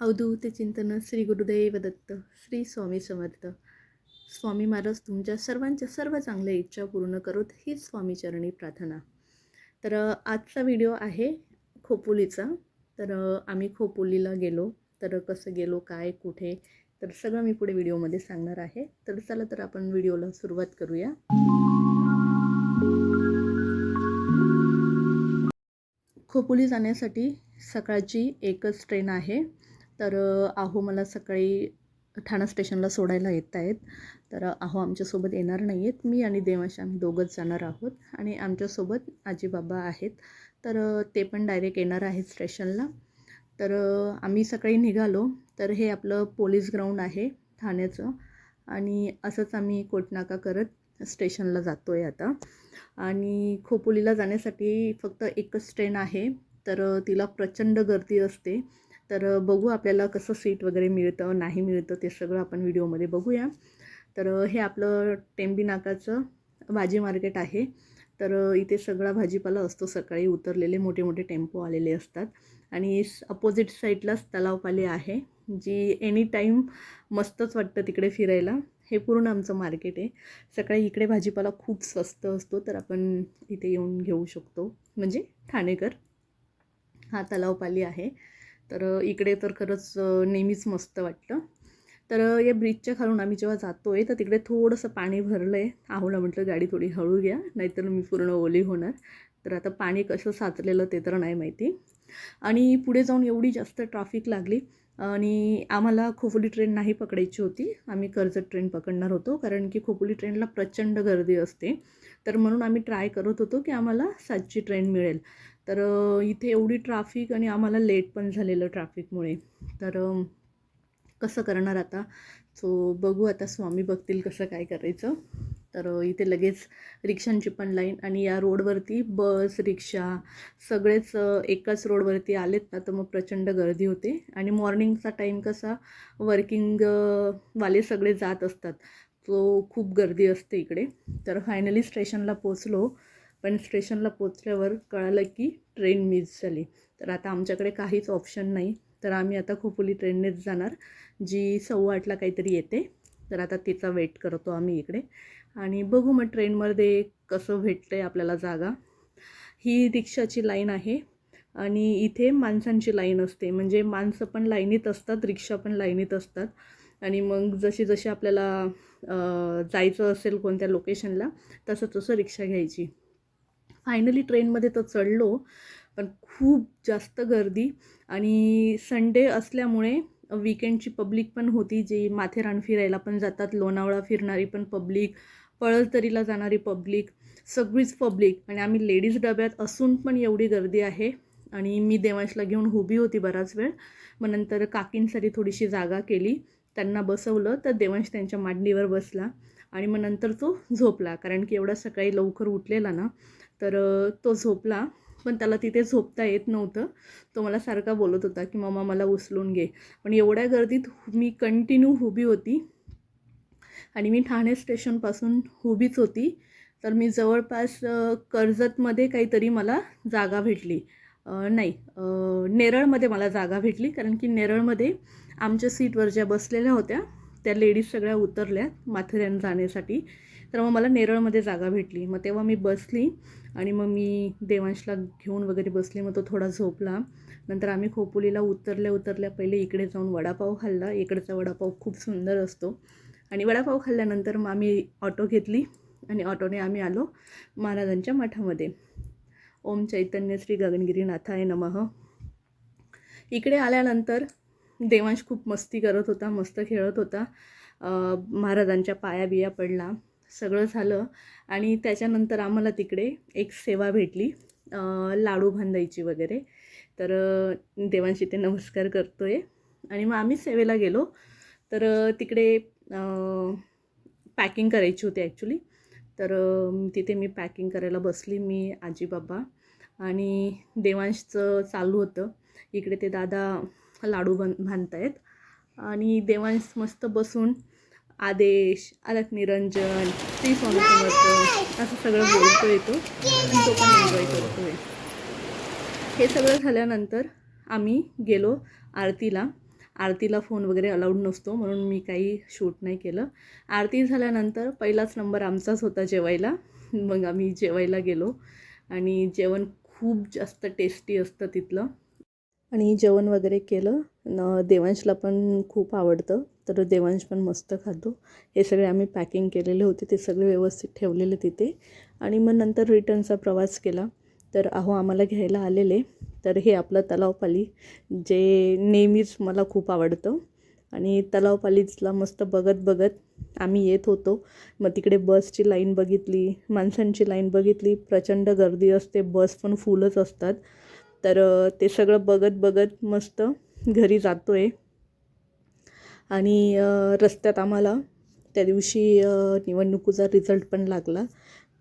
अवधूत चिंतन श्री गुरुदेव दत्त श्री स्वामी समर्थ. स्वामी महाराज तुमच्या सर्वांच्या सर्व चांगल्या इच्छा पूर्ण करोत हीच स्वामीचरणी प्रार्थना. तर आजचा व्हिडिओ आहे खोपोलीचा. तर आम्ही खोपोलीला गेलो. तर कसं गेलो काय कुठे तर सगळं मी पुढे व्हिडिओमध्ये सांगणार आहे. तर चला तर आपण व्हिडिओला सुरुवात करूया. खोपोली जाण्यासाठी सकाळची एकच ट्रेन आहे. तर आहो मला सकाळी ठाणा स्टेशनला सोडायला येत आहेत. तर आहो आमच्यासोबत येणार नाही आहेत मी आणि देवाश आम्ही दोघंच जाणार आहोत आणि आमच्यासोबत आजीबाबा आहेत. तर ते पण डायरेक्ट येणार आहेत स्टेशनला. तर आम्ही सकाळी निघालो. तर हे आपलं पोलीस ग्राउंड आहे ठाण्याचं आणि असंच आम्ही कोटनाका करत स्टेशनला जातो आहे आता. आणि खोपोलीला जाण्यासाठी फक्त एकच ट्रेन आहे. तर तिला प्रचंड गर्दी असते. तर बघू आपल्याला कसं सीट वगैरे मिळतं नाही मिळतं ते सगळं आपण व्हिडिओमध्ये बघूया. तर हे आपलं टेंबी नाकाचं भाजी मार्केट आहे. तर इथे सगळा भाजीपाला असतो. सकाळी उतरलेले मोठे मोठे टेम्पो आलेले असतात. आणि अपोजिट साईडलाच तलावपाली आहे जी एनी टाईम मस्तच वाटतं तिकडे फिरायला. हे पूर्ण आमचं मार्केट आहे. सकाळी इकडे भाजीपाला खूप स्वस्त असतो तर आपण इथे येऊन घेऊ शकतो. म्हणजे ठाणेकर हा तलावपाली आहे. तर इकडे तर खरंच नेहमीच मस्त वाटतं तर या ब्रिजच्या खालून आम्ही जेव्हा जातो आहे तर तिकडे थोडंसं पाणी भरलं आहे आहोला म्हटलं गाडी थोडी हळू घ्या नाहीतर मी पूर्ण ओली होणार. तर आता पाणी कसं साचलेलं ते तर नाही माहिती. आणि पुढे जाऊन एवढी जास्त ट्रॅफिक लागली आणि आम्हाला खोपोली ट्रेन नाही पकडायची होती. आम्ही कर्जत ट्रेन पकडणार होतो कारण की खोपोली ट्रेनला प्रचंड गर्दी असते. तर म्हणून आम्ही ट्राय करत होतो की आम्हाला सातची ट्रेन मिळेल. तर इथे एवढी ट्राफिक आणि आम्हाला लेट पण झालेलं ट्रॅफिकमुळे तर कसं करणार आता? सो बघू आता स्वामी बघतील कसं काय करायचं. तर इथे लगेच रिक्षांची पण लाईन आणि या रोडवरती बस रिक्षा सगळेच एकाच रोडवरती आलेत ना तर मग प्रचंड गर्दी होते. आणि मॉर्निंगचा टाईम कसा वर्किंग वाले सगळे जात असतात. तो खूप गर्दी असते इकडे. तर फायनली स्टेशनला पोचलो पण स्टेशनला पोचल्यावर कळालं की ट्रेन मिस झाली. तर आता आमच्याकडे काहीच ऑप्शन नाही. तर आम्ही आता खोपोली ट्रेननेच जाणार जी सव्वा आठला काहीतरी येते. तर आता तिचा वेट करतो आम्ही इकडे. आणि बघू मग ट्रेनमध्ये कसं भेटतं आहे आपल्याला जागा. ही रिक्षाची लाईन आहे आणि इथे माणसांची लाईन असते. म्हणजे माणसं पण लाईनीत असतात रिक्षा पण लाईनीत असतात. आणि मग जशी जशी आपल्याला जायचं असेल कोणत्या लोकेशनला तसं तसं रिक्षा घ्यायची. फायनली ट्रेनमध्ये तर चढलो पण खूप जास्त गर्दी. आणि संडे असल्यामुळे विकेंडची पब्लिक पण होती जी माथेरान फिरायला पण जातात लोणावळा फिरणारी पण पब्लिक पळलतरीला जाणारी पब्लिक सगळीच पब्लिक. आणि आम्ही लेडीज डब्यात असून पण एवढी गर्दी आहे. आणि मी देवांशला घेऊन उभी होती बराच वेळ. मग नंतर काकींसाठी थोडीशी जागा केली. त्यांना बसवलं तर देवांश त्यांच्या मांडणीवर बसला. आणि मग नंतर तो झोपला. कारण की एवढा सकाळी लवकर उठलेला ना तर तो झोपला. पण त्याला तिथे झोपता येत नव्हतं. तो मला सारखा बोलत होता की मम्मा मला उचलून घे. पण एवढ्या गर्दीत मी कंटिन्यू उभी होती. आणि मी ठाणे स्टेशनपासून उभीच होती. तर मी जवळपास कर्जतमध्ये काहीतरी मला जागा भेटली. नाही नेरळमध्ये मला जागा भेटली. कारण की नेरळमध्ये आमच्या सीटवर ज्या बसलेल्या होत्या त्या लेडीज सगळ्या उतरल्या माथेरान जाण्यासाठी. तर मग मला नेरळमध्ये जागा भेटली. मग तेव्हा मी बसली आणि मग मी देवांशला घेऊन वगैरे बसले. मग तो थोडा झोपला. नंतर आम्ही खोपोलीला उतरल्या उतरल्या पहिले इकडे जाऊन वडापाव खाल्ला. इकडचा वडापाव खूप सुंदर असतो. आणि वडापाव खाल्ल्यानंतर मग आम्ही ऑटो घेतली आणि ऑटोने आम्ही आलो महाराजांच्या मठामध्ये. ओम चैतन्य श्री गगनगिरी नाथाय नमः. इकडे आल्यानंतर देवांश खूप मस्ती करत होता मस्त खेळत होता. महाराजांच्या पाया बिया पडला. सगळं झालं आणि त्याच्यानंतर आम्हाला तिकडे एक सेवा भेटली. लाडू बांधायची वगैरे. तर देवांशी ते नमस्कार करतो आहे आणि मग आम्ही सेवेला गेलो. तर तिकडे पॅकिंग करायची होती ॲक्च्युली तर तिथे मी पॅकिंग करायला बसली मी आजी बाबा आणि देवांशचं चालू होतं. इकडे ते दादा लाडू बन बांधतायत. आणि देवांस मस्त बसून आदेश आलक निरंजन श्री स्वामी समर्थ असं सगळं बोलतो येतो आणि तो पण एन्जॉय करतो आहे हे सगळं झाल्यानंतर आम्ही गेलो आरतीला. आरतीला फोन वगैरे अलाउड नसतो म्हणून मी काही शूट नाही केलं. आरती झाल्यानंतर पहिलाच नंबर आमचाच होता जेवायला. मग आम्ही जेवायला गेलो. आणि जेवण खूप जास्त टेस्टी असतं तिथलं. आणि जेवण वगैरे केलं. न देवांशला पण खूप आवडतं. तर देवांश पण मस्त खातो. हे सगळे आम्ही पॅकिंग केलेले होते. ते सगळे व्यवस्थित ठेवलेले तिथे. आणि मग नंतर रिटर्नचा प्रवास केला. तर अहो आम्हाला घ्यायला आलेले. तर हे आपलं तलावपाली जे नेहमीच मला खूप आवडतं. आणि तलावपालीचला मस्त बघत बघत आम्ही येत होतो. मग तिकडे बसची लाईन बघितली माणसांची लाईन बघितली. प्रचंड गर्दी असते. बस पण फुलच असतात. तर ते सगळं बघत बघत मस्त घरी जातो आहे आणि रस्त्यात आम्हाला त्या दिवशी निवडणुकीचा रिझल्ट पण लागला.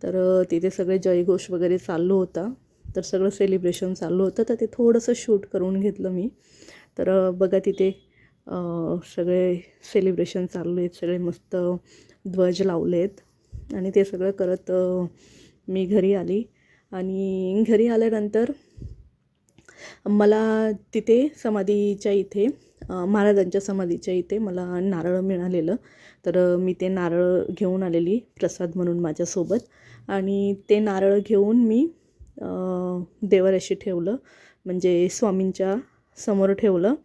तर तिथे सगळे जयघोष वगैरे चालू होता. तर सगळं सेलिब्रेशन चालू होतं. तर ते थोडंसं शूट करून घेतलं मी. तर बघा तिथे सगळे सेलिब्रेशन चालू आहेत. सगळे मस्त ध्वज लावले आहेत आणि ते सगळं करत मी घरी आली. आणि घरी आल्यानंतर मला तिथे समाधीच्या इथे महाराजांच्या समाधीच्या इथे मला नारळ मिळालेलं. तर मी ते नारळ घेऊन आलेली प्रसाद म्हणून माझ्यासोबत. आणि ते नारळ घेऊन मी अ, देवाऱ्याशी ठेवलं. म्हणजे स्वामींच्या समोर ठेवलं.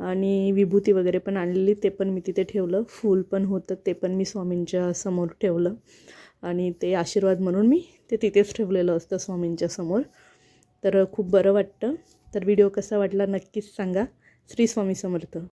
आणि विभूती वगैरे पण आणलेली ते पण मी तिथे ठेवलं. फूल पण होतं ते पण मी स्वामींच्या समोर ठेवलं. आणि ते आशीर्वाद म्हणून मी ते तिथेच ठेवलेलं असतं स्वामींच्या समोर. तर खूप बरं वाटतं. तर व्हिडिओ कसा वाटला नक्कीच सांगा. श्री स्वामी समर्थ.